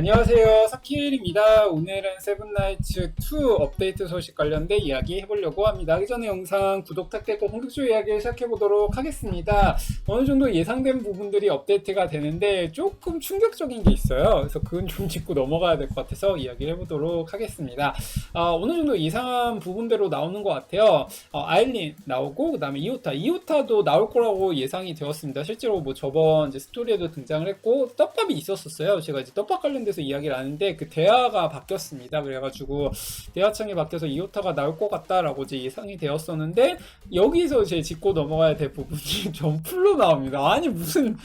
안녕하세요. 사키엘입니다. 오늘은 세븐나이츠 2 업데이트 소식 관련된 이야기 해보려고 합니다. 하기 전에 영상 구독 탁되고 본격적으로 이야기 시작해보도록 하겠습니다. 어느 정도 예상된 부분들이 업데이트가 되는데 조금 충격적인 게 있어요. 그래서 그건 좀 짚고 넘어가야 될 것 같아서 이야기를 해보도록 하겠습니다. 아, 어느 정도 이상한 부분대로 나오는 것 같아요. 어, 아일린 나오고 그 다음에 이오타. 이오타도 나올 거라고 예상이 되었습니다. 실제로 뭐 저번 이제 스토리에도 등장을 했고 떡밥이 있었었어요. 제가 이제 떡밥 관련 돼서 이야기를 하는데 그 대화가 바뀌었습니다. 그래가지고 대화창이 바뀌어서 이오타가 나올 것 같다라고 이제 예상이 되었었는데 여기서 제 짚고 넘어가야 될 부분이 점플로 나옵니다. 아니 무슨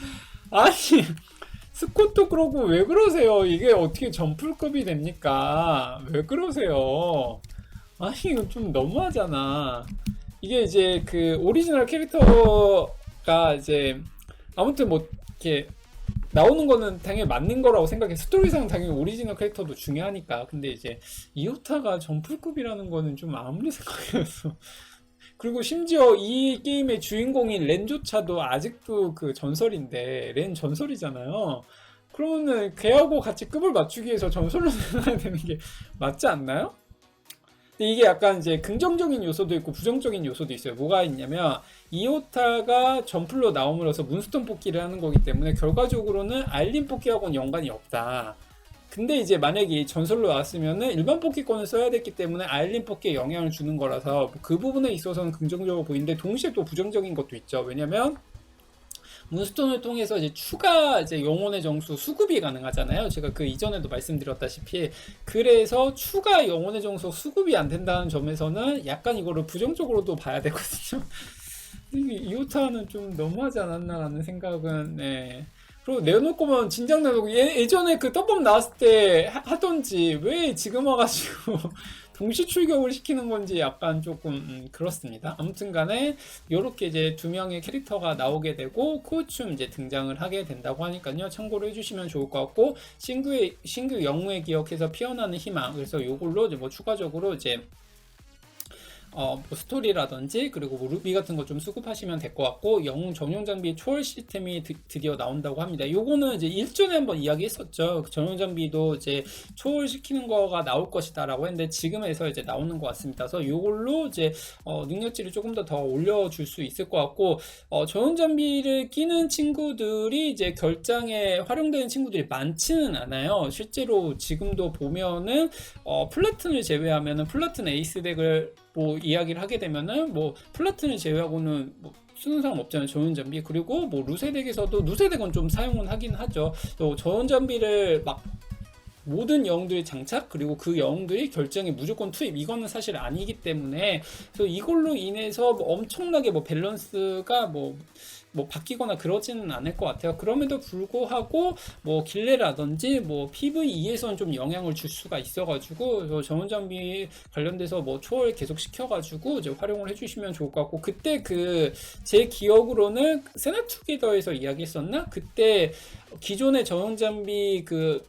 아니 스콧도 그러고 왜 그러세요? 이게 어떻게 점플급이 됩니까? 왜 그러세요? 아니 이거 좀 너무하잖아. 이게 이제 그 오리지널 캐릭터가 이제 아무튼 뭐 이렇게 나오는 거는 당연히 맞는 거라고 생각해. 스토리상 당연히 오리지널 캐릭터도 중요하니까. 근데 이제 이오타가 점플급이라는 거는 좀 아무리 생각해도 그리고 심지어 이 게임의 주인공인 렌조차도 아직도 그 전설인데 렌 전설이잖아요. 그러면은 걔하고 같이 급을 맞추기 위해서 전설로 내놔야 되는 게 맞지 않나요? 근데 이게 약간 이제 긍정적인 요소도 있고 부정적인 요소도 있어요. 뭐가 있냐면 이오타가 점플로 나옴으로써 문스톤 뽑기를 하는 거기 때문에 결과적으로는 알린 뽑기하고는 연관이 없다. 근데 이제 만약에 이 전설로 나왔으면은 일반 뽑기권을 써야 됐기 때문에 아일린 뽑기에 영향을 주는 거라서 그 부분에 있어서는 긍정적으로 보이는데 동시에 또 부정적인 것도 있죠. 왜냐면 문스톤을 통해서 이제 추가 이제 영혼의 정수 수급이 가능하잖아요. 제가 그 이전에도 말씀드렸다시피 그래서 추가 영혼의 정수 수급이 안 된다는 점에서는 약간 이거를 부정적으로도 봐야 되거든요. 이오타는 좀 너무하지 않았나라는 생각은 네. 그리고 거면 진작 내놓고 예, 예전에 그 떡밥 나왔을 때 하, 하던지 왜 지금 와가지고 동시 출격을 시키는 건지 약간 조금 음, 그렇습니다. 아무튼 간에 이렇게 이제 두 명의 캐릭터가 나오게 되고 코우춤 이제 등장을 하게 된다고 하니까요. 참고로 해주시면 좋을 것 같고 신규의 신규 영웅의 기억해서 피어나는 희망 그래서 이제 뭐 추가적으로 이제 어, 뭐 스토리라든지 그리고 뭐 루비 같은 거 좀 수급하시면 될 것 같고 영웅 전용 장비 초월 시스템이 드, 디어 나온다고 합니다. 요거는 이제 일전에 한번 이야기했었죠. 그 전용 장비도 이제 초월 시키는 거가 나올 것이다라고 했는데 지금에서 이제 나오는 것 같습니다. 그래서 요걸로 이제 어, 능력치를 조금 더 더 올려줄 수 있을 것 같고 어, 전용 장비를 끼는 친구들이 이제 결장에 활용되는 친구들이 많지는 않아요. 실제로 지금도 보면은 어, 플라튼을 제외하면은 플라튼 에이스 덱을 뭐 이야기를 하게 되면은 뭐 플라튼을 제외하고는 뭐 쓰는 사람 없잖아요. 저온 장비. 그리고 뭐 루세덱에서도 루세덱은 좀 사용은 하긴 하죠. 또 저온 장비를 막 모든 영웅들이 장착 그리고 그 영웅들이 결정에 무조건 투입 이거는 사실 아니기 때문에 그래서 이걸로 인해서 뭐 엄청나게 뭐 밸런스가 뭐뭐 바뀌거나 그러지는 않을 것 같아요. 그럼에도 불구하고 뭐 길레라든지 뭐 PVE에서는 좀 영향을 줄 수가 있어가지고 전원 장비 관련돼서 뭐 초월 계속 시켜가지고 이제 활용을 해주시면 좋을 것 같고 그때 그 제 기억으로는 세나투게더에서 이야기했었나? 그때 기존의 전원 장비 그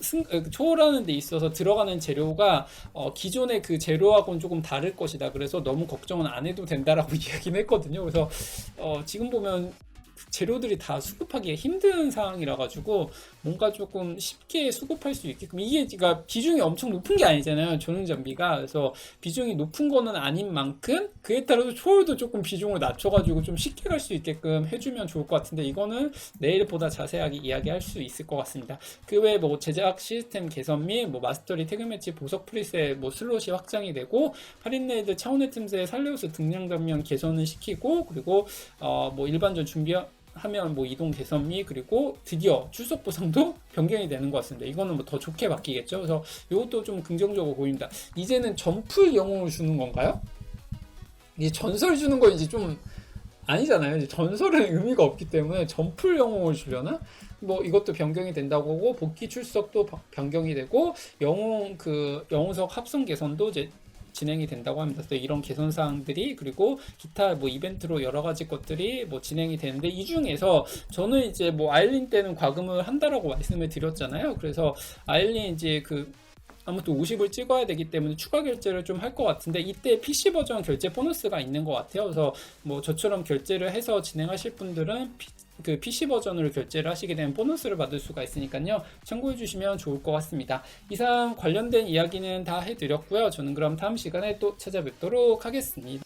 승, 초월하는 데 있어서 들어가는 재료가 어, 기존의 그 재료하고는 조금 다를 것이다. 그래서 너무 걱정은 안 해도 된다라고 이야기는 했거든요. 그래서 어, 지금 보면 재료들이 다 수급하기 힘든 상황이라 가지고 뭔가 조금 쉽게 수급할 수 있게끔. 이게 그러니까 비중이 엄청 높은 게 아니잖아요 전용 장비가. 그래서 비중이 높은 거는 아닌 만큼 그에 따라서 초월도 조금 비중을 낮춰가지고 좀 쉽게 갈 수 있게끔 해주면 좋을 것 같은데 이거는 내일보다 자세하게 이야기할 수 있을 것 같습니다. 그 외에 뭐 제작 시스템 개선 및 뭐 마스터리 태그 매치 보석 프리셋 뭐 슬롯이 확장이 되고 할인 레이드 차원의 틈새 살레우스 등량 장면 개선을 시키고 그리고 어 뭐 일반전 준비 하면 뭐 이동 개선 및 그리고 드디어 출석 보상도 변경이 되는 것 같습니다. 이거는 뭐 더 좋게 바뀌겠죠. 그래서 이것도 좀 긍정적으로 보입니다. 이제는 점프 영웅을 주는 건가요? 이제 전설 주는 거 이제 좀 아니잖아요. 이제 전설은 의미가 없기 때문에 점프 영웅을 주려나? 뭐 이것도 변경이 된다고 하고 복귀 출석도 변경이 되고 영웅 그 영웅석 합성 개선도 이제 진행이 된다고 합니다. 그래서 이런 개선 사항들이 그리고 기타 뭐 이벤트로 여러 가지 것들이 뭐 진행이 되는데 이 중에서 저는 이제 뭐 아일린 때는 과금을 한다라고 말씀을 드렸잖아요. 그래서 아일린 이제 그 아무튼 50을 찍어야 되기 때문에 추가 결제를 좀 할 것 같은데 이때 PC 버전 결제 보너스가 있는 것 같아요. 그래서 뭐 저처럼 결제를 해서 진행하실 분들은 피- 그 PC 버전으로 결제를 하시게 되면 보너스를 받을 수가 있으니까요. 참고해 주시면 좋을 것 같습니다. 이상 관련된 이야기는 다 해드렸고요. 저는 그럼 다음 시간에 또 찾아뵙도록 하겠습니다.